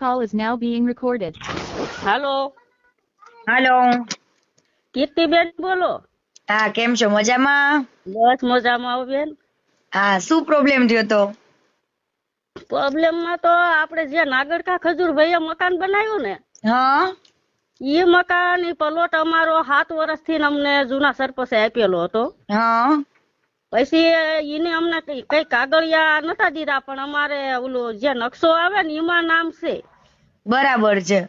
call is now being recorded. હાલો હાલો કીર્તિબેન બોલો. હા કેમ છો? મજામાં? બસ મજામાં આવો બેન. હા શું પ્રોબ્લેમ થયો તો? પ્રોબ્લેમમાં તો આપણે જે નાગરકા ખજૂર ભાઈએ મકાન બનાવ્યું ને હા. ઈ મકાન એ પલોટ અમારો સાત વર્ષથી અમને જૂના સરપંચે આપેલો હતો. હા. પછી એને અમને કઈ કઈ કાગળિયા નતા દીધા પણ અમારે ઓલું જે નકશો આવે ને એમાં નામ છે. બરાબર છે.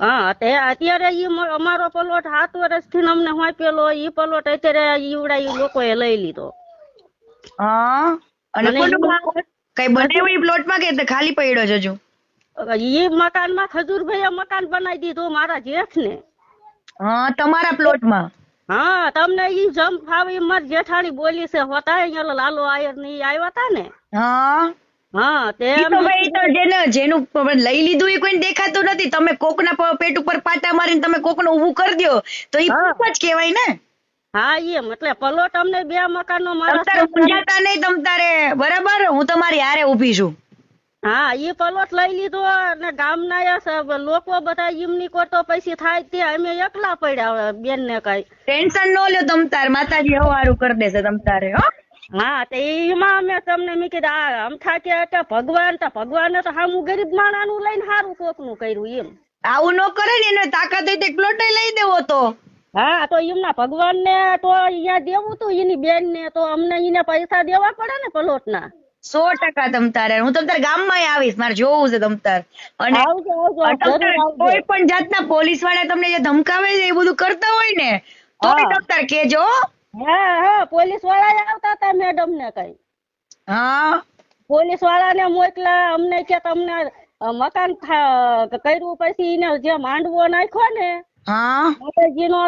હા તે અત્યારે ઈ મ- અમારો પલોટ સાત વર્ષથી અમને આપેલો ઈ પલોટ અત્યારે ઈવડા ઈ લોકોએ લઈ લીધો. હા? અને કઈ બનાવ્યું ઈ પ્લોટમાં કે ખાલી પડ્યો છે હજુ? ઈ મકાનમાં ખજૂરભાઈએ મકાન બનાવી દીધું મારા જેઠ ને હા તમારા પ્લોટમાં હા તમને ઈ જમ ફાવે મારી જેઠાણી બોલી છે હોતા અહીંયા લાલો આયરની આવ્યા તા ને? હા? હા તે તો ભાઈ તો જેને જેનું લઈ લીધું એ કોઈને દેખાતું નથી. તમે કોકના પેટ ઉપર પાટા મારીને તમે કોકનું ઊભું કરી દો તો એ હા. જ કહેવાય ને. હા એમ. એટલે પલોટ અમને બે મકાનો મારા તમતારે ઊંઝાતા નહીં તમતારે બરાબર? હું તમારી હારે ઊભી છું. હા એ પલોટ લઈ લીધો અને ગામના લોકો બધા એમની કરતો પૈસી થાય તે અમે એકલા પડ્યા બેન ને કઈ. ટેન્શન નો લ્યો તમતાર માતાજી હવારું કરી દેશે તમતારે હો. હા તો એમાં અમે તમને મેં કીધું આ અમથા કે કે ભગવાન તો ભગવાને તો હામું ગરીબ માણાનું લઈને સારું કોકનું કર્યું એમ. આવું ન કરે ને એને તાકાત હોય તે પ્લોટ લઈ દેવો તો. હા તો એમના ભગવાન ને તો અહીંયા દેવું તું એની બેન ને તો અમને એને પૈસા દેવા પડે ને પલોટ ના સો ટકા તમતારે હું તમતાર ગામમાં આવીશ મારે જોવું છે તમતાર અને કોઈ પણ જાતના પોલીસવાળા તમને જે ધમકાવે છે એ બધું કરતા હોય ને તો તમતાર કેજો હો. હા પોલીસવાળા આવતા હતા મેડમ ને કઈ. હા. પોલીસવાળા ને મોકલા અમને કે તમને મકાન કર્યું પછી એને જે માંડવો નાખ્યો ને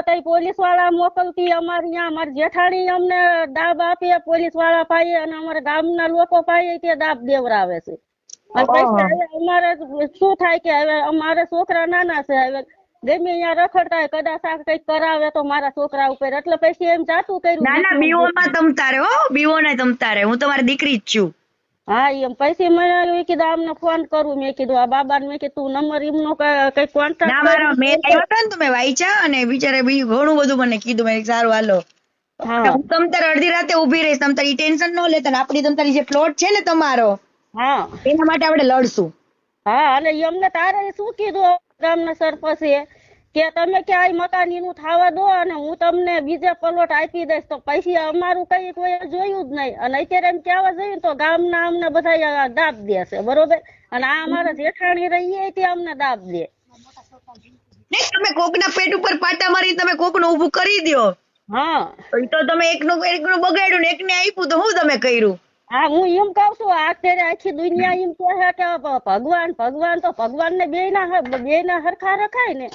તઈ પોલીસવાળા મોકલતી અમારે ત્યાં અમારી જેઠાણી અમને દાબ આપે પોલીસવાળા પાયે અને અમારા ગામના લોકો પાયે તે દાબ દેવરાવે છે. અમારે શું થાય કે હવે અમારે છોકરા નાના છે હવે ગમે અહીંયા રખડતા હોય કદાચ આ કંઈક કરાવે તો મારા છોકરા ઉપર. એટલે પછી એમ જાતું કર્યું ના ના બીઓ માં તમતારે હો બીઓ ને તમતારે હું તમારી દીકરી જ છું. હા એમ. પછી મને કીધું આમને ફોન કરું. મેં કીધું આ બાબાને મેં કીધું નંબર એમનો કઈ કોન્ટેક્ટ ના મારો મેં આવ્યો હતો ને તમે વાંચ્યા અને બિચારે બીજું ઘણું બધું મને કીધું. મેં સારું હાલો. હું. તમતારે અડધી રાતે ઊભી રહીશ. તમતારી ટેન્શન ન લેતા આપડી તમતારી જે પ્લોટ છે ને તમારો હા. એના માટે આપણે લડશું. હા અને એમને તારે શું કીધું? ગામના સરપંચે કે તમે ક્યાંય મકાન એનું થવા દો અને હું તમને બીજે પલોટ આપી દઈશ. તો પછી અમારું કઈ કોઈ જોયું જ નહીં. અને અત્યારે એમ કહેવા જઈએ તો ગામના અમને બધા દાબ દેશે બરોબર? અને આ અમારા જેઠાણી રહીએ તે અમને દાબ દે. નહીં તમે કોકના પેટ ઉપર પાટા મારી તમે કોકનું ઊભું કરી દ્યો. હા. તો તો તમે એકનું એકનું બગાડ્યું ને એકને આપ્યું તો હું તમે કર્યું? હા હું એમ કઉ છું અત્યારે આખી દુનિયા એમ કહે કે ભગવાન ભગવાન તો ભગવાન ને બે ના બે ના હરખા રખાય ને.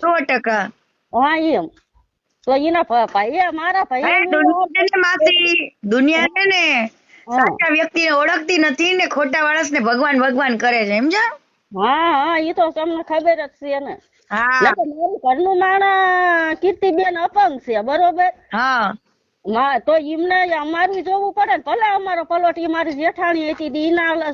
સો ટકા. હા એમ. તો એના ભાઈ મારા ભાઈ દુનિયા છે ને સાચા વ્યક્તિ ને ઓળખતી નથી ને ખોટા માણસ ને ભગવાન ભગવાન કરે છે સમજો હા હા એ તો તમને ખબર જ છે ને. હા. મારું ઘરનું માણા કીર્તિબેન અપંગ છે બરોબર? હા. તો એમને અમારું જોવું પડે ને. ભલે અમારો પલોટ એ મારી જેઠાણી હતી તી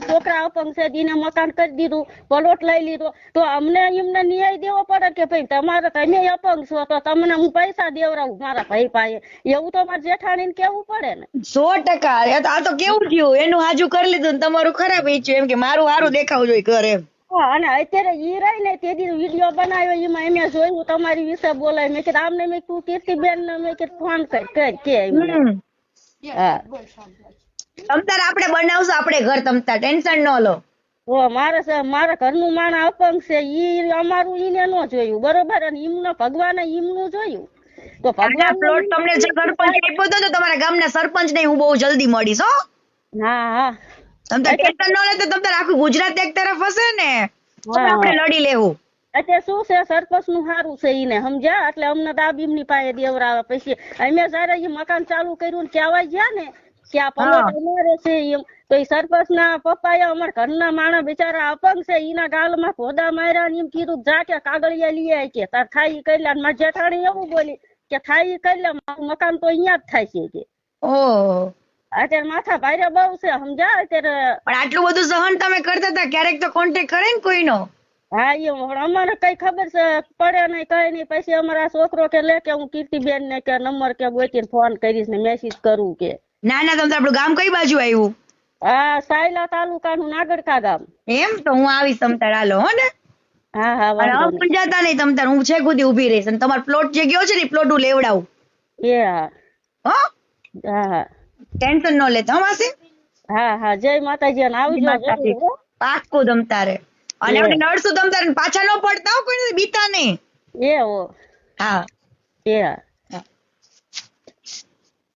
છોકરા અપંગ છે દીને મકાન કરી દીધું, પલોટ લઈ લીધો. તો અમને એમને ન્યાય દેવો પડે કે ભાઈ, તમારે તમે અપંગ છો, તો તમને હું પૈસા દેવડાવું મારા ભાઈ પાસે. એવું તો મારી જેઠાણીને કેવું પડે ને? સો ટકા. આ તો કેવું થયું? એનું હાજુ કરી લીધું ને તમારું ખરાબ ઈચ્છ્યું એમ કે મારું સારું દેખાવું જોઈએ ઘરે. એમ અને અત્યારે ઈ રહી ને તે દી વીડિયો બનાવ્યો એમાં એને જોયું તમારી વિશે બોલાય. મેં કીધું આમને મેં તું કીર્તિબેન ને મેં કીધું ફોન કર કર કે હા. તમતાર આપણે બનાવશું આપણે ઘર તમતાર. ટેન્શન ન લો. ઓ મારે મારા ઘરનું માણ અપંગ છે. ઈ અમારું ઈને નો જોયું બરોબર? અને ઈમનો ભગવાને ઈમનું જોયું. તો ભગવાન પ્લોટ તમને જે સરપંચ આપ્યો તો તમારા ગામના સરપંચ ને હું બહુ જલ્દી મળીશ હો. હા હા. તમતાર ટેન્શન ન લેતો તમતાર આખું ગુજરાત એક તરફ હશે ને. આપણે લડી લેવું. અત્યારે શું છે સરપંચનું સારું છે ઈને સમજ્યા? એટલે અમને દાબ એમની પાસે દેવરાવે. પછી અમે જયારે ઈ મકાન ચાલુ કર્યું ને કહેવાય ગયા ને કે આ પલોટ અમારે છે એમ. તો ઈ સરપંચ ના પપ્પા અમારા ઘરના માણસ બિચારા અપંગ છે એના ગાલમાં ખોદા માર્યા ને એમ કીધું જા કે કાગળિયા લઈ આય કે. તાર થાય ઈ કરી લે મારી જેઠાણી એવું બોલી કે થાય ઈ કરી લે મારું મકાન તો અહીંયા જ થાય છે કે. ઓહ. અત્યારે માથા ભારે બહુ છે સમજ્યા અત્યારે પણ આટલું બધું સહન તમે કરતા હતા ક્યારેક તો કોન્ટેક્ટ કરે ને કોઈનો? હા એ અમારે કઈ ખબર છે પડે નહીં કઈ નહીં પછી અમારા છોકરો કે લે કે હું કીર્તિબેન ને કે નંબર કે ગોતીને ફોન કરીશ ને મેસેજ કરું કે. ના ના તમ આપણું ગામ કઈ બાજુ આવ્યું? હા સાયલા તાલુકાનું નાગરકા ગામ. એમ? તો હું આવીશ તમ તાર હાલો હો ને. હા હા અને વાંધો પણ જતા નહીં તમતાર હું છે કુદી ઊભી રહીશ અને તમારો પ્લોટ જે ગયો છે ને પ્લોટ હું લેવડાવું. એ હો? હા હા. ટેન્શન નો લેતા હો માસી હા હા જય માતાજી અને આવજો. દમતા રે પાક્કું અને. આપણે નડશું તમ તારે? પાછા ન પડતા કોઈ બીતા નહીં એ હો. હા. એ